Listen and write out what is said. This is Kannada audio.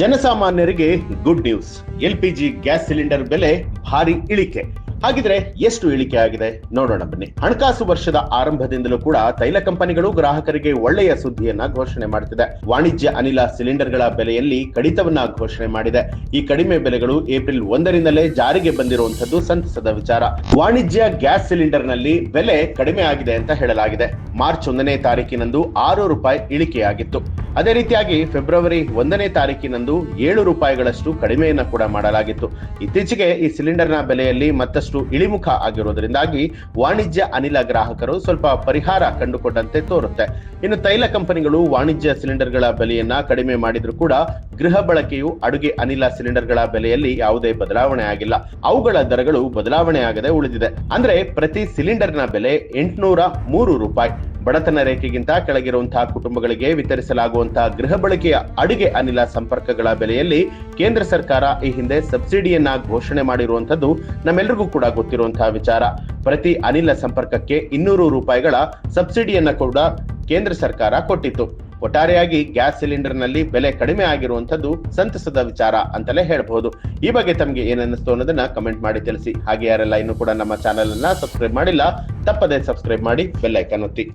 ಜನಸಾಮಾನ್ಯರಿಗೆ ಗುಡ್ ನ್ಯೂಸ್ ಜಿ ಗ್ಯಾಸ್ ಸಿಲಿಂಡರ್ ಬೆಲೆ ಭಾರಿ ಇಳಿಕೆ. ಹಾಗಿದ್ರೆ ಎಷ್ಟು ಇಳಿಕೆ ಆಗಿದೆ? ನೋಡೋಣ ಬನ್ನಿ. ಹಣಕಾಸು ವರ್ಷದ ಆರಂಭದಿಂದಲೂ ಕೂಡ ತೈಲ ಕಂಪನಿಗಳು ಗ್ರಾಹಕರಿಗೆ ಒಳ್ಳೆಯ ಸುದ್ದಿಯನ್ನ ಘೋಷಣೆ ಮಾಡುತ್ತಿದೆ ವಾಣಿಜ್ಯ ಅನಿಲ ಸಿಲಿಂಡರ್ಗಳ ಬೆಲೆಯಲ್ಲಿ ಕಡಿತವನ್ನ ಘೋಷಣೆ ಮಾಡಿದೆ. ಈ ಕಡಿಮೆ ಬೆಲೆಗಳು ಏಪ್ರಿಲ್ ಒಂದರಿಂದಲೇ ಜಾರಿಗೆ ಬಂದಿರುವಂತದ್ದು ಸಂತಸದ ವಿಚಾರ. ವಾಣಿಜ್ಯ ಗ್ಯಾಸ್ ಸಿಲಿಂಡರ್ನಲ್ಲಿ ಬೆಲೆ ಕಡಿಮೆ ಆಗಿದೆ ಅಂತ ಹೇಳಲಾಗಿದೆ. ಮಾರ್ಚ್ ಒಂದನೇ ತಾರೀಕಿನಂದು ಆರು ರೂಪಾಯಿ ಇಳಿಕೆಯಾಗಿತ್ತು. ಅದೇ ರೀತಿಯಾಗಿ ಫೆಬ್ರವರಿ ಒಂದನೇ ತಾರೀಕಿನಂದು ಏಳು ರೂಪಾಯಿಗಳಷ್ಟು ಕಡಿಮೆಯನ್ನ ಕೂಡ ಮಾಡಲಾಗಿತ್ತು. ಇತ್ತೀಚೆಗೆ ಈ ಸಿಲಿಂಡರ್ನ ಬೆಲೆಯಲ್ಲಿ ಮತ್ತಷ್ಟು ಇಳಿಮುಖ ಆಗಿರುವುದರಿಂದಾಗಿ ವಾಣಿಜ್ಯ ಅನಿಲ ಗ್ರಾಹಕರು ಸ್ವಲ್ಪ ಪರಿಹಾರ ಕಂಡುಕೊಂಡಂತೆ ತೋರುತ್ತೆ. ಇನ್ನು ತೈಲ ಕಂಪನಿಗಳು ವಾಣಿಜ್ಯ ಸಿಲಿಂಡರ್ಗಳ ಬೆಲೆಯನ್ನ ಕಡಿಮೆ ಮಾಡಿದ್ರು ಕೂಡ ಗೃಹ ಬಳಕೆಯು ಅಡುಗೆ ಅನಿಲ ಸಿಲಿಂಡರ್ಗಳ ಬೆಲೆಯಲ್ಲಿ ಯಾವುದೇ ಬದಲಾವಣೆ ಆಗಿಲ್ಲ. ಅವುಗಳ ದರಗಳು ಬದಲಾವಣೆ ಆಗದೆ ಉಳಿದಿದೆ. ಅಂದ್ರೆ ಪ್ರತಿ ಸಿಲಿಂಡರ್ನ ಬೆಲೆ ಎಂಟುನೂರ ಮೂರು ರೂಪಾಯಿ. ಬಡತನ ರೇಖೆಗಿಂತ ಕೆಳಗಿರುವಂತಹ ಕುಟುಂಬಗಳಿಗೆ ವಿತರಿಸಲಾಗುವಂತಹ ಗೃಹ ಬಳಕೆಯ ಅಡುಗೆ ಅನಿಲ ಸಂಪರ್ಕಗಳ ಬೆಲೆಯಲ್ಲಿ ಕೇಂದ್ರ ಸರ್ಕಾರ ಈ ಹಿಂದೆ ಸಬ್ಸಿಡಿಯನ್ನ ಘೋಷಣೆ ಮಾಡಿರುವಂತದ್ದು ನಮ್ಮೆಲ್ಲರಿಗೂ ಕೂಡ ಗೊತ್ತಿರುವಂತಹ ವಿಚಾರ. ಪ್ರತಿ ಅನಿಲ ಸಂಪರ್ಕಕ್ಕೆ ಇನ್ನೂರು ರೂಪಾಯಿಗಳ ಸಬ್ಸಿಡಿಯನ್ನ ಕೂಡ ಕೇಂದ್ರ ಸರ್ಕಾರ ಕೊಟ್ಟಿತ್ತು. ಒಟ್ಟಾರೆಯಾಗಿ ಗ್ಯಾಸ್ ಸಿಲಿಂಡರ್ನಲ್ಲಿ ಬೆಲೆ ಕಡಿಮೆ ಆಗಿರುವಂತದ್ದು ಸಂತಸದ ವಿಚಾರ ಅಂತಲೇ ಹೇಳಬಹುದು. ಈ ಬಗ್ಗೆ ತಮಗೆ ಏನನ್ನಿಸ್ತು ಅನ್ನೋದನ್ನ ಕಮೆಂಟ್ ಮಾಡಿ ತಿಳಿಸಿ. ಹಾಗೆ ಯಾರೆಲ್ಲ ಇನ್ನೂ ಕೂಡ ನಮ್ಮ ಚಾನೆಲ್ ಅನ್ನ ಸಬ್ಸ್ಕ್ರೈಬ್ ಮಾಡಿಲ್ಲ, ತಪ್ಪದೆ ಸಬ್ಸ್ಕ್ರೈಬ್ ಮಾಡಿ ಬೆಲ್ಲೈಕನ್ ಒತ್ತಿ.